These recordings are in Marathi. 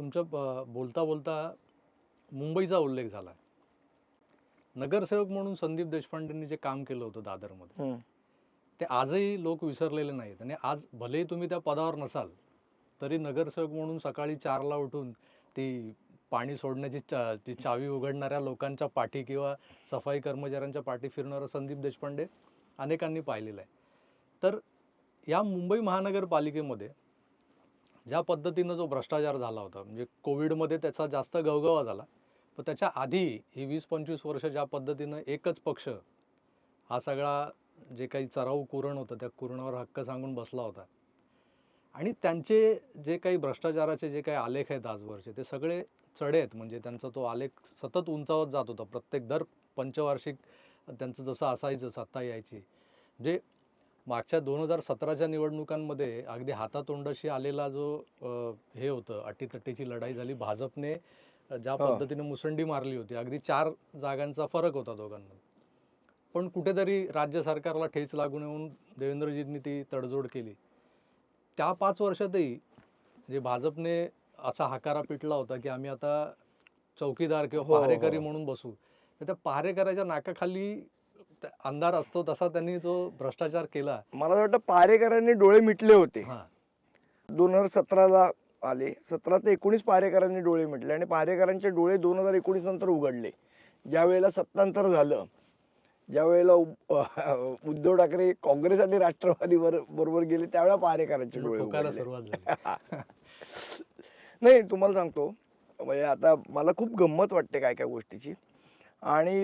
तुमच्या ब- बोलता बोलता मुंबईचा उल्लेख झाला नगरसेवक म्हणून संदीप देशपांडेंनी जे काम केलं होतं दादरमध्ये. ते आजही लोक विसरलेले नाहीत. आणि आज भलेही तुम्ही त्या पदावर नसाल तरी नगरसेवक म्हणून सकाळी चारला उठून ती पाणी सोडण्याची चा ती चावी उघडणाऱ्या लोकांच्या पाठी किंवा सफाई कर्मचाऱ्यांच्या पाठी फिरणारं संदीप देशपांडे अनेकांनी पाहिलेलं आहे. तर या मुंबई महानगरपालिकेमध्ये ज्या पद्धतीनं जो भ्रष्टाचार झाला होता म्हणजे कोविडमध्ये त्याचा जास्त गवगवा झाला पण त्याच्या आधी ही वीस पंचवीस वर्ष ज्या पद्धतीनं एकच पक्ष हा सगळा जे काही चराऊ कुरण होतं त्या कुरणावर हक्क सांगून बसला होता. आणि त्यांचे जे काही भ्रष्टाचाराचे जे काही आलेख आहेत आजवरचे ते सगळे चढे आहेत. म्हणजे त्यांचा तो आलेख सतत उंचावत जात होता. प्रत्येक दर पंचवार्षिक त्यांचं जसं असायचं सत्ता यायची. जे मागच्या दोन हजार सतराच्या निवडणुकांमध्ये अगदी हातातोंडाशी आलेला जो हे होतं अटीतटीची लढाई झाली भाजपने ज्या हा. पद्धतीने मुसंडी मारली होती अगदी चार जागांचा फरक होता दोघांमध्ये पण कुठेतरी राज्य सरकारला ठेच लागून येऊन देवेंद्रजींनी ती तडजोड केली त्या पाच वर्षातही जे भाजपने असा हाकारा पिटला होता की आम्ही आता चौकीदार किंवा हो, हो. पहारेकरी म्हणून बसू तर त्या पहारेकराच्या नाकाखाली अंधार असतो तसा त्यांनी जो भ्रष्टाचार केला. मला असं वाटतं पारेकरांनी डोळे मिटले होते. हा. दोन हजार सतराला आले. सतरा ते एकोणीस पारेकरांनी डोळे मिटले आणि पारेकरांचे डोळे दोन हजार एकोणीस नंतर उघडले. ज्या वेळेला सत्तांतर झालं ज्या वेळेला उद्धव ठाकरे काँग्रेस आणि राष्ट्रवादी बर- बरोबर गेले त्यावेळेला पारेकरांचे डोळे ठोकायला उघडले. सुरुवात झाली. नाही तुम्हाला सांगतो म्हणजे आता मला खूप गंमत वाटते काय काय गोष्टीची. आणि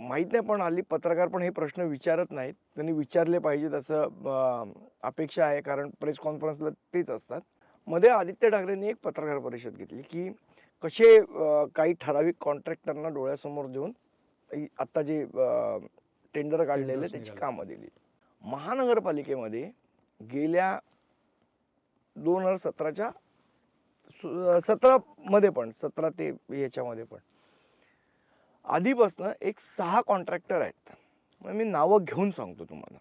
माहीत नाही पण हल्ली पत्रकार पण हे प्रश्न विचारत नाहीत. त्यांनी विचारले पाहिजेत असं अपेक्षा आहे कारण प्रेस कॉन्फरन्सला तेच असतात. मध्ये आदित्य ठाकरेंनी एक पत्रकार परिषद घेतली की कसे काही ठराविक कॉन्ट्रॅक्टरना डोळ्यासमोर देऊन इ- आता जे टेंडर काढलेले त्याची. कामं दिली. महानगरपालिकेमध्ये गेल्या दोन हजार सतराच्या सतरा मध्ये पण सतरा ते याच्यामध्ये पण आधीपासनं एक सहा कॉन्ट्रॅक्टर आहेत. म्हणजे मी नावं घेऊन सांगतो तुम्हाला.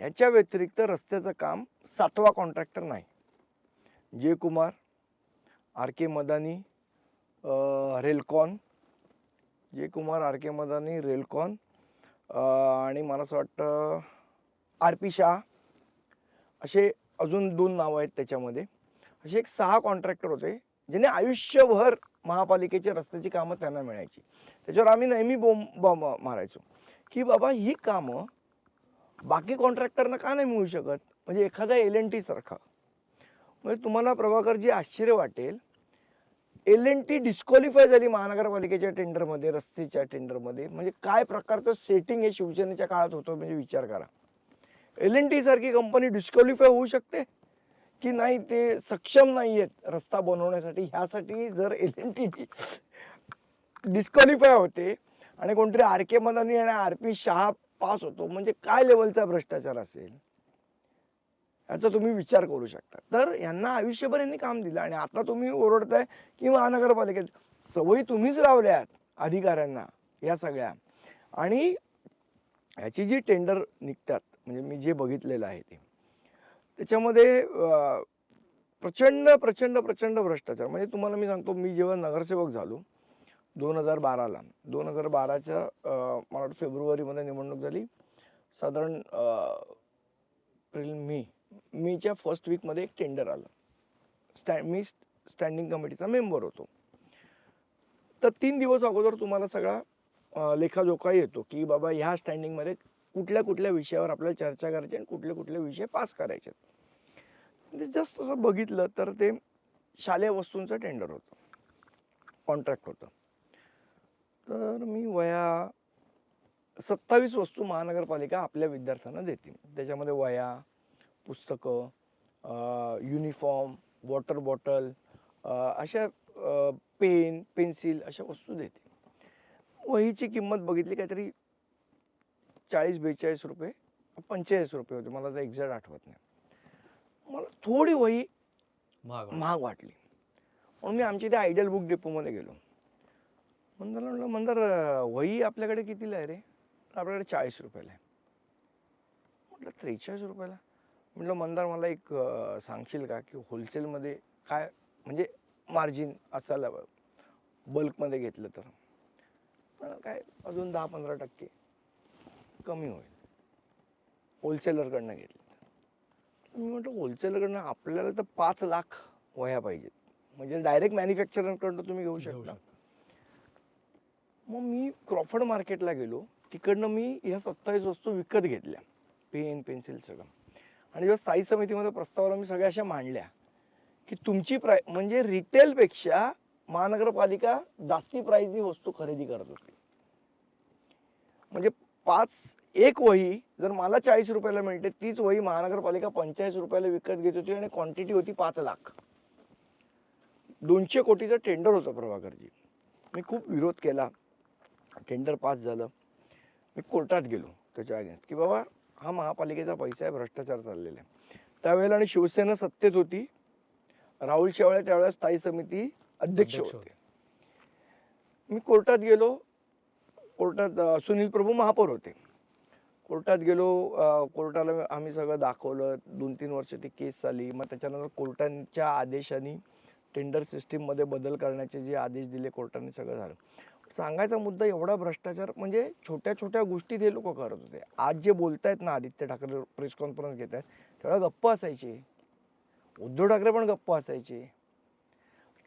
ह्याच्या व्यतिरिक्त रस्त्याचं काम सातवा कॉन्ट्रॅक्टर नाही. Jaykumar R K Madani Railcon Railcon. Jaykumar R K Madani Railcon. आणि मला असं वाटतं आर पी शाह. असे अजून दोन नावं आहेत त्याच्यामध्ये. असे एक सहा कॉन्ट्रॅक्टर होते ज्याने आयुष्यभर महापालिकेच्या रस्त्याची कामं त्यांना मिळायची. त्याच्यावर आम्ही नेहमी बोंब बॉम्ब मारायचो. की बाबा ही कामं बाकी कॉन्ट्रॅक्टरना का नाही मिळू शकत? म्हणजे एखादा एल एन टीसारखा म्हणजे तुम्हाला प्रभाकरजी आश्चर्य वाटेल. एल एन टी डिस्क्वालिफाय झाली महानगरपालिकेच्या टेंडरमध्ये रस्त्याच्या टेंडरमध्ये म्हणजे काय प्रकारचं सेटिंग हे शिवसेनेच्या काळात होतं म्हणजे विचार करा. एल एन टीसारखी कंपनी डिस्क्वालिफाय होऊ शकते? की नाही ते सक्षम नाही आहेत रस्ता बनवण्यासाठी. ह्यासाठी जर एल एन टी डिस्क्वालिफाय होते आणि कोणतरी आर के मदानी आणि आर पी शहा पास होतो म्हणजे काय लेवलचा भ्रष्टाचार असेल? याचा तुम्ही विचार करू शकता. तर यांना आयुष्यभर यांनी काम दिलं आणि आता तुम्ही ओरडताय की महानगरपालिकेत. सवयी तुम्हीच लावल्यात अधिकाऱ्यांना या सगळ्या. आणि ह्याची जी टेंडर निघतात म्हणजे मी जे बघितलेलं आहे ते. त्याच्यामध्ये प्रचंड प्रचंड प्रचंड भ्रष्टाचार. म्हणजे तुम्हाला मी सांगतो मी जेव्हा नगरसेवक झालो दोन हजार बाराला दोन हजार बाराच्या मला वाटतं फेब्रुवारीमध्ये निवडणूक झाली. साधारण एप्रिल मे मेच्या फर्स्ट वीकमध्ये एक टेंडर आलं. स्टॅ मी स्टँडिंग कमिटीचा मेंबर होतो. तर तीन दिवस अगोदर तुम्हाला सगळा लेखाजोखा येतो की बाबा ह्या स्टँडिंगमध्ये कुठल्या कुठल्या विषयावर आपल्याला चर्चा करायची आणि कुठले कुठले विषय पास करायचे ते जस्ट असं बघितलं तर ते शालेय वस्तूंचं टेंडर होतं. कॉन्ट्रॅक्ट होतं. तर मी वया सत्तावीस वस्तू महानगरपालिका आपल्या विद्यार्थ्यांना देते त्याच्यामध्ये वया पुस्तकं युनिफॉर्म वॉटर बॉटल अशा पेन पेन्सिल अशा वस्तू देते वहीची किंमत बघितली काहीतरी चाळीस बेचाळीस रुपये पंचेचाळीस रुपये होते. मला तर एक्झॅक्ट आठवत नाही. मला थोडी वही महाग वाटलं. महाग वाटली. म्हणून मी आमच्या इथे आयडियल बुक डेपोमध्ये गेलो. मंदारला म्हणलं मंदार वही आपल्याकडे कितीला आहे रे? आपल्याकडे चाळीस रुपयाला आहे. म्हटलं त्रेचाळीस रुपयाला? म्हटलं मंदार मला एक सांगशील का की होलसेलमध्ये काय म्हणजे मार्जिन असायला बल्कमध्ये घेतलं तर. पण काय अजून दहा पंधरा टक्के कमी होईल. होलसेलरकडनं घेतलं. मी म्हटलं होलसेलरकडनं आपल्याला तर पाच लाख वह्या पाहिजेत. म्हणजे डायरेक्ट मॅन्युफॅक्चररकडनं तुम्ही घेऊ शकता. मग मी क्रॉफर्ड मार्केटला गेलो. तिकडनं मी ह्या सत्तावीस वस्तू विकत घेतल्या. पेन पेन्सिल सगळं. आणि जेव्हा स्थायी समितीमध्ये प्रस्तावाला मी सगळ्या अशा मांडल्या की तुमची प्राय म्हणजे रिटेलपेक्षा महानगरपालिका जास्ती प्राईजनी वस्तू खरेदी करत होती. म्हणजे पाच एक वही जर मला चाळीस रुपयाला मिळते तीच वही महानगरपालिका पंचेचाळीस रुपयाला विकत घेत होती आणि क्वांटिटी होती पाच लाख. दोनशे कोटीचं टेंडर होतं प्रभाकरजी. मी खूप विरोध केला. टेंडर पास झालं. मी कोर्टात गेलो त्याच्या अगेन्स्ट की बाबा हा महापालिकेचा पैसा आहे भ्रष्टाचार चाललेला आहे. त्यावेळेला आणि शिवसेना सत्तेत होती. राहुल शेवाळे त्यावेळेला स्थायी समिती अध्यक्ष होते. मी कोर्टात गेलो. कोर्टात सुनील प्रभू महापौर होते. कोर्टात गेलो कोर्टाला आम्ही सगळं दाखवलं. दोन तीन वर्ष ती केस झाली मग त्याच्यानंतर कोर्टांच्या आदेशाने टेंडर सिस्टीममध्ये बदल करण्याचे जे आदेश दिले कोर्टाने सगळं झालं. सांगायचा मुद्दा एवढा भ्रष्टाचार म्हणजे छोट्या छोट्या गोष्टीत हे लोक करत होते. आज जे बोलतायत ना आदित्य ठाकरे प्रेस कॉन्फरन्स घेत आहेत तेवढा गप्प असायचे. उद्धव ठाकरे पण गप्प असायचे.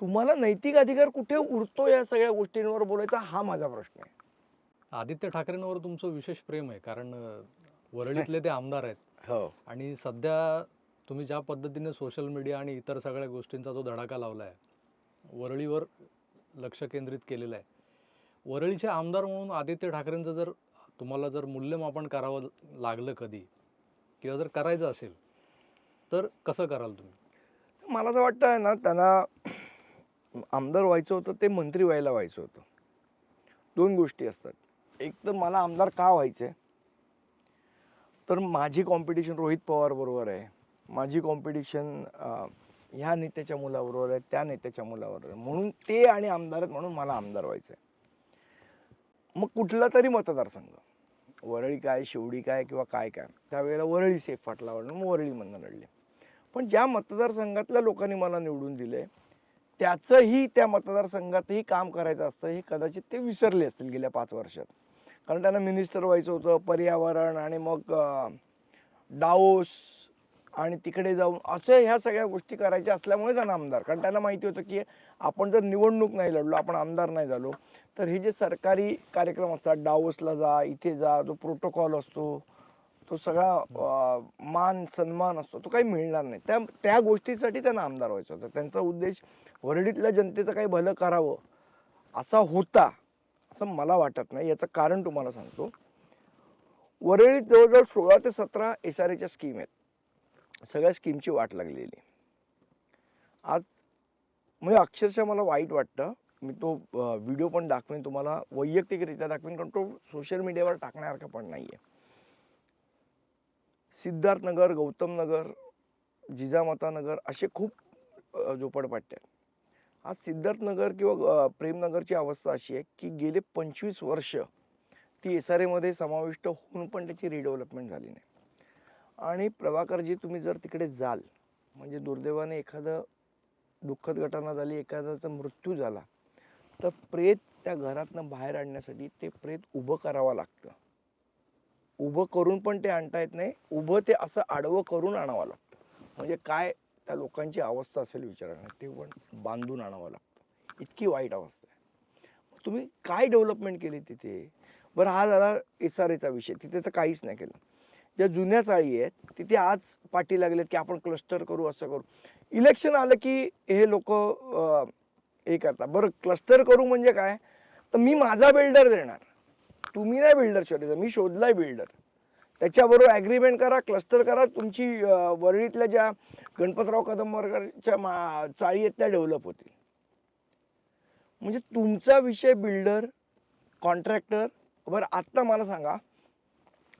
तुम्हाला नैतिक अधिकार कुठे उरतो या सगळ्या गोष्टींवर बोलायचा हा माझा प्रश्न आहे. आदित्य ठाकरेंवर तुमचं विशेष प्रेम आहे कारण वरळीतले ते आमदार आहेत. हो. आणि सध्या तुम्ही ज्या पद्धतीने सोशल मीडिया आणि इतर सगळ्या गोष्टींचा जो धडाका लावला आहे वरळीवर लक्ष केंद्रित केलेलं आहे. वरळीचे आमदार म्हणून आदित्य ठाकरेंचं जर तुम्हाला जर मूल्यमापन करावं लागलं कधी किंवा जर करायचं असेल तर कसं कराल तुम्ही? मला असं वाटतं आहे ना त्यांना आमदार व्हायचं होतं ते मंत्री व्हायला व्हायचं होतं. दोन गोष्टी असतात. एक तर मला आमदार का व्हायचं? आहे तर माझी कॉम्पिटिशन रोहित पवार बरोबर आहे. माझी कॉम्पिटिशन ह्या नेत्याच्या मुलाबरोबर आहे त्या नेत्याच्या मुलाबरोबर आहे. म्हणून ते आणि आमदार आहेत म्हणून मला आमदार व्हायचं आहे मग कुठला तरी मतदारसंघ वरळी काय शिवडी काय किंवा काय काय त्यावेळेला वरळी सेफ फाटला म्हणून मग वरळीमधनं लढले पण ज्या मतदारसंघातल्या लोकांनी मला निवडून दिले त्याचंही त्या मतदारसंघातही काम करायचं असतं हे कदाचित ते विसरले असतील गेल्या पाच वर्षात. कारण त्यांना मिनिस्टर व्हायचं होतं पर्यावरण आणि मग डाओस आणि तिकडे जाऊन असं ह्या सगळ्या गोष्टी करायच्या असल्यामुळे त्यांना आमदार. कारण त्यांना माहिती होतं की आपण जर निवडणूक नाही लढलो आपण आमदार नाही झालो तर हे जे सरकारी कार्यक्रम असतात डाओसला जा इथे जा जो प्रोटोकॉल असतो तो सगळा मान सन्मान असतो तो काही मिळणार नाही. त्या त्या गोष्टीसाठी त्यांना आमदार व्हायचं होतं. त्यांचा उद्देश वरळीतल्या जनतेचं काही भलं करावं असा होता. असं मला वाटत नाही याचं कारण तुम्हाला सांगतो. वरळीत जवळजवळ सोळा ते सतरा एस आर एच्या स्कीम आहेत. सगळ्या स्कीमची वाट लागलेली. आज म्हणजे अक्षरशः मला वाईट वाटतं. मी तो व्हिडिओ पण दाखवेन तुम्हाला. वैयक्तिकरित्या दाखवेन कारण तो सोशल मीडियावर टाकण्यासारखा पण नाही आहे सिद्धार्थनगर गौतम नगर असे खूप झोपडपट्ट्या आहेत. आज सिद्धार्थनगर किंवा प्रेमनगरची अवस्था अशी आहे की गेले पंचवीस वर्ष ती एस आर एमध्ये समाविष्ट होऊन पण त्याची रिडेव्हलपमेंट झाली नाही. आणि प्रभाकरजी तुम्ही जर तिकडे जाल म्हणजे दुर्दैवाने एखादं दुःखद घटना झाली एखाद्याचा मृत्यू झाला तर प्रेत त्या घरातनं बाहेर आणण्यासाठी ते प्रेत उभं करावं लागतं. उभं करून पण ते आणता येत नाही उभं ते असं आडवं करून आणावं लागतं. म्हणजे काय त्या लोकांची अवस्था असेल विचारायला ते पण बांधून आणावं लागतं. इतकी वाईट अवस्था आहे. तुम्ही काय डेव्हलपमेंट केली तिथे? बरं हा झाला एस आर एचा विषय. तिथे तर काहीच नाही केलं. ज्या जुन्या चाळी आहेत तिथे आज पाठी लागलेत की आपण क्लस्टर करू असं करू. इलेक्शन आलं की हे लोक हे करतात. बरं क्लस्टर करू म्हणजे काय? तर मी माझा बिल्डर देणार. तुम्ही नाही बिल्डर शोधायचा. मी शोधलाय बिल्डर त्याच्याबरोबर ॲग्रीमेंट करा क्लस्टर करा. तुमची वरळीतल्या ज्या गणपतराव कदंबरकरच्या मा चाळी आहेत त्या डेव्हलप होतील. म्हणजे तुमचा विषय बिल्डर कॉन्ट्रॅक्टर बरं आत्ता मला सांगा.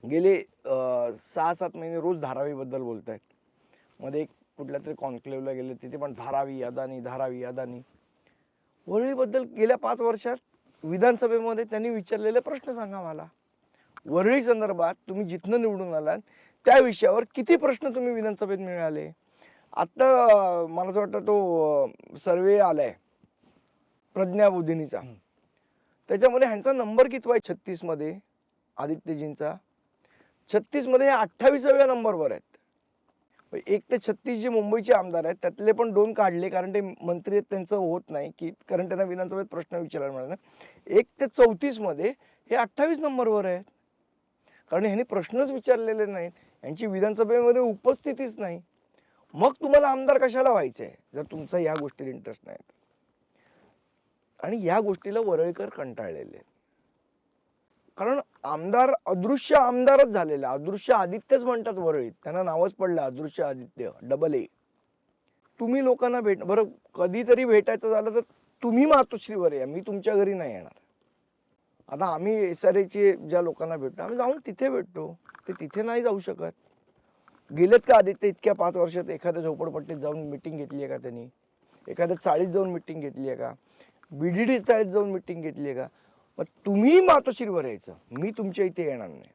गेले सहा सात महिने रोज धारावीबद्दल बोलत आहेत मध्ये एक कुठल्या तरी कॉन्क्लेव्हला गेले तिथे पण धारावी अदानी धारावी अदानी. वरळीबद्दल गेल्या पाच वर्षात विधानसभेमध्ये त्यांनी विचारलेले प्रश्न सांगा मला. वरळी संदर्भात तुम्ही जिथनं निवडून आलात त्या विषयावर किती प्रश्न तुम्ही विधानसभेत मिळाले? आत्ता मला असं वाटतं तो सर्वे आलाय. प्रज्ञा बोधिनीचा. त्याच्यामध्ये ह्यांचा नंबर किती आहे छत्तीसमध्ये आदित्यजींचा. छत्तीसमध्ये हे अठ्ठावीसाव्या नंबरवर आहेत. एक ते छत्तीस जे मुंबईचे आमदार आहेत त्यातले पण दोन काढले कारण ते मंत्री आहेत त्यांचं होत नाही की कारण त्यांना विधानसभेत प्रश्न विचारायला मिळाला. एक ते चौतीसमध्ये हे अठ्ठावीस नंबरवर आहेत. कारण ह्यांनी प्रश्नच विचारलेले नाहीत. यांची विधानसभेमध्ये उपस्थितीच नाही. मग तुम्हाला आमदार कशाला व्हायचंय? जर तुमचा या गोष्टीत इंटरेस्ट नाही आणि या गोष्टीला वरळीकर कंटाळलेले कारण आमदार अदृश्य आमदारच झालेला. अदृश्य आदित्यच म्हणतात वरळीत. त्यांना नावच पडलं अदृश्य आदित्य डबल ए तुम्ही लोकांना भेट बरं कधीतरी भेटायचं झालं तर तुम्ही मातोश्रीवर या. मी तुमच्या घरी नाही येणार. आता आम्ही एस आर एचे ज्या लोकांना भेटतो आम्ही जाऊन तिथे भेटतो. ते तिथे नाही जाऊ शकत. गेलेत का आदित्य इतक्या पाच वर्षात एखाद्या झोपडपट्टीत जाऊन मिटिंग घेतली आहे का त्यांनी? एखाद्या चाळीत जाऊन मिटिंग घेतली आहे का? बी डीडी चाळीत जाऊन मिटिंग घेतली आहे का? मग तुम्ही मातोश्रीवर यायचं. मी तुमच्या इथे येणार नाही.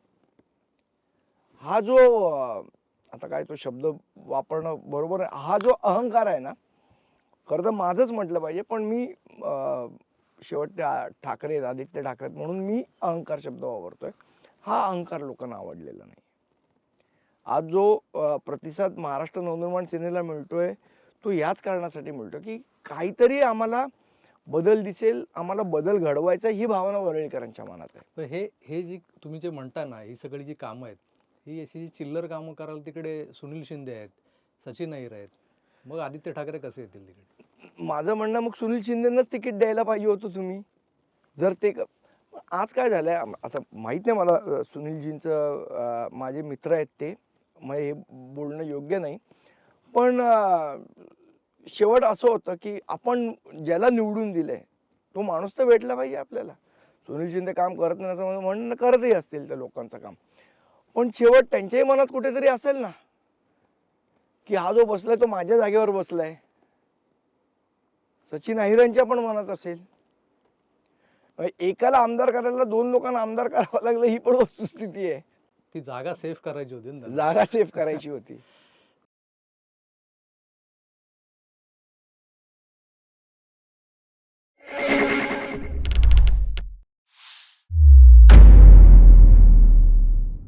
हा जो आता काय तो शब्द वापरणं बरोबर हा जो अहंकार आहे ना खरं तर माझंच म्हटलं पाहिजे पण मी शेवटच्या ठाकरे आहेत, आदित्य ठाकरे आहेत म्हणून मी अहंकार शब्द वापरतोय. हा अहंकार लोकांना आवडलेला नाही. आज जो प्रतिसाद महाराष्ट्र नवनिर्माण सेनेला मिळतोय तो याच कारणासाठी मिळतो की काहीतरी आम्हाला बदल दिसेल आम्हाला बदल घडवायचा ही भावना वरळीकरांच्या मनात आहे. तर हे हे जी तुम्ही जे म्हणता ना ही सगळी जी कामं आहेत ही अशी जी चिल्लर कामं कराल तिकडे सुनील शिंदे आहेत सचिन अहिर आहेत मग आदित्य ठाकरे कसे येतील तिकडे? माझं म्हणणं मग सुनील शिंदेंनाच तिकीट द्यायला पाहिजे होतं तुम्ही. जर ते क- आज काय झालं आहे आता माहीत नाही मला अं, सुनीलजींचं अं, माझे मित्र आहेत ते. मग हे बोलणं योग्य नाही. पण अं, शेवट असं होतं की आपण ज्याला निवडून दिलंय तो माणूस तर भेटला पाहिजे आपल्याला. सुनील शिंदे काम करत नाही असं म्हणणं करतही असतील त्या लोकांचं काम. पण शेवट त्यांच्याही मनात कुठेतरी असेल ना की हा जो बसलाय तो माझ्या जागेवर बसलाय. सचिन अहिरांच्या पण मनात असेल. एकाला आमदार करायला दोन लोकांना आमदार करावं लागलं ही पण वस्तुस्थिती आहे. ती जागा सेव्ह करायची होती ना. जागा सेफ करायची होती.